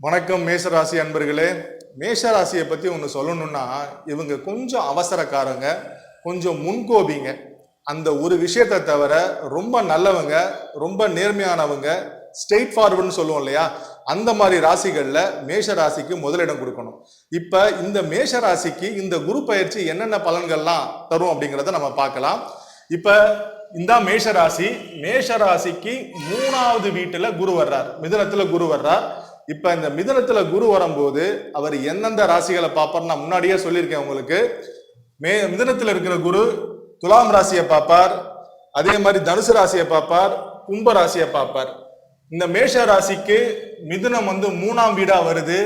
வணக்கம் மேஷராசி அன்பர்களே. மேஷராசியை பத்தி ஒன்று சொல்லணும்னா இவங்க கொஞ்சம் அவசரக்காரங்க கொஞ்சம் முன்கோபிங்க. அந்த ஒரு விஷயத்தை தவிர ரொம்ப நல்லவங்க ரொம்ப நேர்மையானவங்க ஸ்ட்ரெயிட் ஃபார்வர்டுன்னு சொல்லுவோம் இல்லையா? அந்த மாதிரி ராசிகளில் மேஷ ராசிக்கு முதலிடம் கொடுக்கணும். இப்போ இந்த மேஷ ராசிக்கு இந்த குரு பயிற்சி என்னென்ன பலன்கள்லாம் தரும் அப்படிங்கிறத நம்ம பார்க்கலாம். இப்போ இந்த மேஷ ராசி மேஷ ராசிக்கு மூணாவது வீட்டில் குரு வர்றார். மிதனத்தில் குரு வர்றார். இப்ப இந்த மிதுனத்துல குரு வரும்போது அவர் எந்தெந்த ராசிகளை பார்ப்பார் நான் முன்னாடியே சொல்லியிருக்கேன் உங்களுக்கு. மே மிதனத்தில் இருக்கிற குரு துலாம் ராசியை பார்ப்பார். அதே மாதிரி தனுசு ராசியை பார்ப்பார் கும்ப ராசியை பார்ப்பார். இந்த மேஷ ராசிக்கு மிதுனம் வந்து மூணாம் வீடா வருது.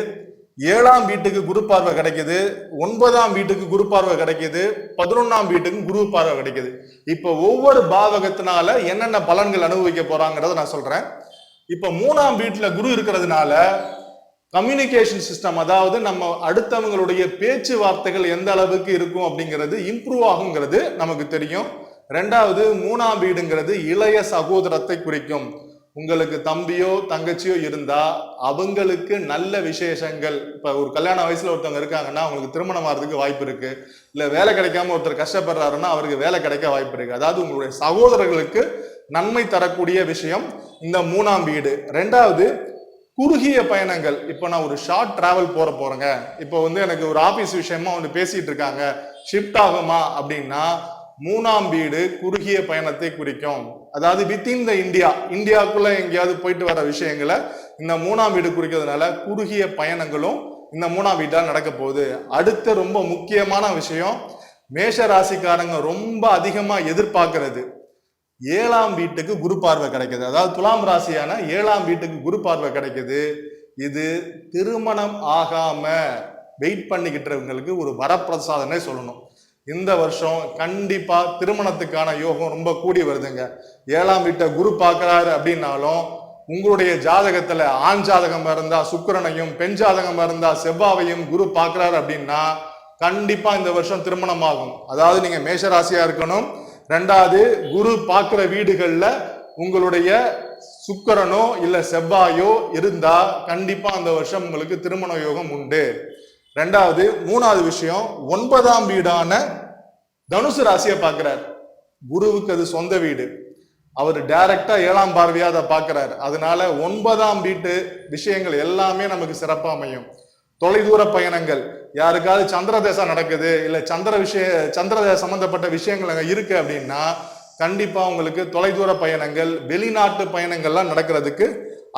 ஏழாம் வீட்டுக்கு குரு பார்வை கிடைக்குது. ஒன்பதாம் வீட்டுக்கு குரு பார்வை கிடைக்குது. பதினொன்னாம் வீட்டுக்கு குரு பார்வை கிடைக்குது. இப்ப ஒவ்வொரு பாவகத்தினால என்னென்ன பலன்கள் அனுபவிக்க போறாங்கிறத நான் சொல்றேன். இப்ப மூணாம் வீட்டுல குரு இருக்கிறதுனால கம்யூனிகேஷன் சிஸ்டம் அதாவது நம்ம அடுத்தவங்களுடைய பேச்சுவார்த்தைகள் எந்த அளவுக்கு இருக்கும் அப்படிங்கிறது இம்ப்ரூவ் ஆகுங்கிறது நமக்கு தெரியும். ரெண்டாவது மூணாம் வீடுங்கிறது இளைய சகோதரத்தை குறிக்கும். உங்களுக்கு தம்பியோ தங்கச்சியோ இருந்தா அவங்களுக்கு நல்ல விசேஷங்கள். இப்ப ஒரு கல்யாண வயசுல ஒருத்தவங்க இருக்காங்கன்னா அவங்களுக்கு திருமணம் ஆகிறதுக்கு வாய்ப்பு இருக்கு. இல்ல வேலை கிடைக்காம ஒருத்தர் கஷ்டப்படுறாருன்னா அவருக்கு வேலை கிடைக்க வாய்ப்பு இருக்கு. அதாவது உங்களுடைய சகோதரர்களுக்கு நன்மை தரக்கூடிய விஷயம். இந்த மூணாம் வீடு. ரெண்டாவது குறுகிய பயணங்கள். இப்போ நான் ஒரு ஷார்ட் டிராவல் போற போறேங்க. இப்போ வந்து எனக்கு ஒரு ஆபீஸ் விஷயமா வந்து பேசிட்டு இருக்காங்க. ஷிஃப்ட் ஆகுமா அப்படின்னா மூணாம் வீடு குறுகிய பயணத்தை குறிக்கும். அதாவது வித்தின் த இந்தியா இந்தியாவுக்குள்ள எங்கேயாவது போயிட்டு வர விஷயங்களை இந்த மூணாம் வீடு குறிக்கிறதுனால குறுகிய பயணங்களும் இந்த மூணாம் வீட்டால் நடக்க போகுது. அடுத்த ரொம்ப முக்கியமான விஷயம் மேஷ ராசிக்காரங்க ரொம்ப அதிகமா எதிர்பார்க்கறது. ஏழாம் வீட்டுக்கு குரு பார்வை கிடைக்குது. அதாவது துலாம் ராசியான ஏழாம் வீட்டுக்கு குரு பார்வை கிடைக்குது. இது திருமணம் ஆகாம வெயிட் பண்ணிக்கிட்டவங்களுக்கு ஒரு வரப்பிரசாதனே சொல்லணும். இந்த வருஷம் கண்டிப்பா திருமணத்துக்கான யோகம் ரொம்ப கூடி வருதுங்க. ஏழாம் வீட்டை குரு பார்க்கிறாரு அப்படின்னாலும் உங்களுடைய ஜாதகத்துல ஆண் ஜாதகம் இருந்தா சுக்கரனையும் பெண் ஜாதகம் இருந்தா செவ்வாவையும் குரு பார்க்கிறாரு அப்படின்னா கண்டிப்பா இந்த வருஷம் திருமணம் ஆகும் அதாவது நீங்க மேஷராசியா இருக்கணும். ரெண்டாவது குரு பார்க்கிற வீடுகள்ல உங்களுடைய சுக்கரனோ இல்ல செவ்வாயோ இருந்தா கண்டிப்பா அந்த வருஷம் உங்களுக்கு திருமண யோகம் உண்டு. ரெண்டாவது மூணாவது விஷயம் ஒன்பதாம் வீடான தனுசு ராசியை பார்க்கிறார். குருவுக்கு அது சொந்த வீடு. அவர் டைரக்டா ஏழாம் பார்வையா அதை பார்க்கிறார். அதனால ஒன்பதாம் வீட்டு விஷயங்கள் எல்லாமே நமக்கு சிறப்பாக அமையும். தொலைதூர பயணங்கள். யாருக்காவது சந்திர தேசம் நடக்குது இல்ல சந்திர விஷய சந்திர சம்பந்தப்பட்ட விஷயங்கள் அங்க இருக்கு அப்படின்னா கண்டிப்பா உங்களுக்கு தொலைதூர பயணங்கள் வெளிநாட்டு பயணங்கள்லாம் நடக்கிறதுக்கு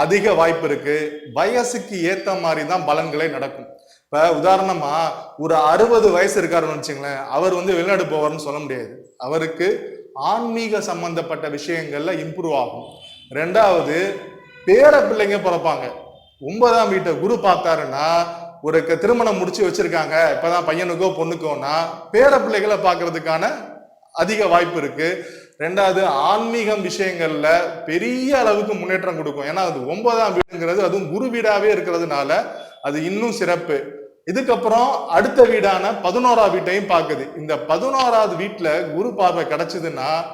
அதிக வாய்ப்பு இருக்கு. வயசுக்கு ஏத்த மாதிரி தான் பலன்களே நடக்கும். இப்ப உதாரணமா ஒரு அறுபது வயசு இருக்காருன்னு வச்சுங்களேன் அவர் வந்து வெளிநாடு போவார்னு சொல்ல முடியாது. அவருக்கு ஆன்மீக சம்பந்தப்பட்ட விஷயங்கள்ல இம்ப்ரூவ் ஆகும். ரெண்டாவது பேர பிள்ளைங்க பிறப்பாங்க. ஒன்பதாம் வீட்டை குரு பார்த்தாருன்னா ஒரு க- திருமணம் முடிச்சு வச்சிருக்காங்க இப்பதான் பையனுக்கோ பொண்ணுக்கோன்னா பேர பிள்ளைகளை பார்க்கறதுக்கான அதிக வாய்ப்பு இருக்கு. ரெண்டாவது ஆன்மீகம் விஷயங்கள்ல பெரிய அளவுக்கு முன்னேற்றம் கொடுக்கும். ஏன்னா அது ஒன்பதாம் வீடுங்கிறது அதுவும் குரு வீடாவே இருக்கிறதுனால அது இன்னும் சிறப்பு. இதுக்கப்புறம் அடுத்த வீடான பதினோரா வீட்டையும் பார்க்குது. இந்த பதினோராவது வீட்டுல குரு பார்வை கிடைச்சதுன்னா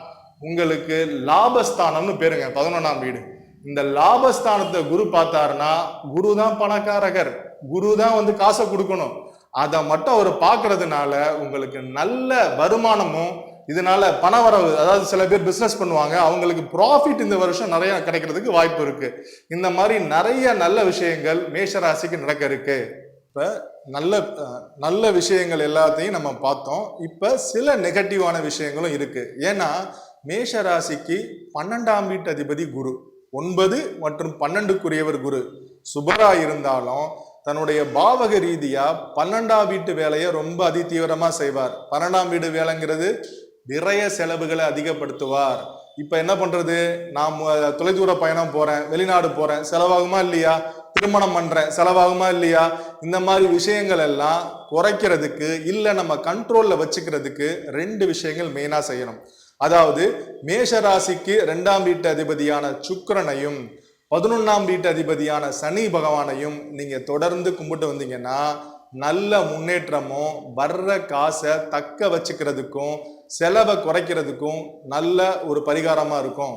உங்களுக்கு லாபஸ்தானம்னு பேருங்க பதினொன்னாம் வீடு. இந்த லாபஸ்தானத்தை குரு பார்த்தாருன்னா குரு தான் பணக்காரகர். குரு தான் வந்து காசை கொடுக்கணும். அதை மட்டும் அவர் பார்க்கறதுனால உங்களுக்கு நல்ல வருமானமும் இதனால பணவரவு அதாவது சில பேர் பிசினஸ் பண்ணுவாங்க அவங்களுக்கு ப்ராஃபிட் இந்த வருஷம் நிறைய கிடைக்கிறதுக்கு வாய்ப்பு இருக்கு. இந்த மாதிரி நிறைய நல்ல விஷயங்கள் மேஷராசிக்கு நடக்க இருக்கு. இப்ப நல்ல நல்ல விஷயங்கள் எல்லாத்தையும் நம்ம பார்த்தோம். இப்ப சில நெகட்டிவான விஷயங்களும் இருக்கு. ஏன்னா மேஷ ராசிக்கு பன்னெண்டாம் வீட்டு அதிபதி குரு. ஒன்பது மற்றும் பன்னெண்டுக்குரியவர் குரு. சுபரா இருந்தாலும் தன்னுடைய பாவக ரீதியா பன்னெண்டாம் வீட்டு வேலையை ரொம்ப அதி தீவிரமா செய்வார். பன்னெண்டாம் வீடு வேலைங்கிறது நிறைய செலவுகளை அதிகப்படுத்துவார். இப்ப என்ன பண்றது? நான் தொலைதூர பயணம் போறேன் வெளிநாடு போறேன். செலவாகுமா இல்லையா? திருமணம் பண்ணுறேன் செலவாகுமா இல்லையா? இந்த மாதிரி விஷயங்கள் எல்லாம் குறைக்கிறதுக்கு இல்ல நம்ம கண்ட்ரோல்ல வச்சுக்கிறதுக்கு ரெண்டு விஷயங்கள் மெயினா செய்யணும். அதாவது மேஷ ராசிக்கு ரெண்டாம் வீட்டு அதிபதியான சுக்கரனையும் பதினொன்னாம் வீட்டு அதிபதியான சனி பகவானையும் நீங்க தொடர்ந்து கும்பிட்டு வந்தீங்கன்னா நல்ல முன்னேற்றமும் வர்ற காசை தக்க வச்சுக்கிறதுக்கும் செலவை குறைக்கிறதுக்கும் நல்ல ஒரு பரிகாரமா இருக்கும்.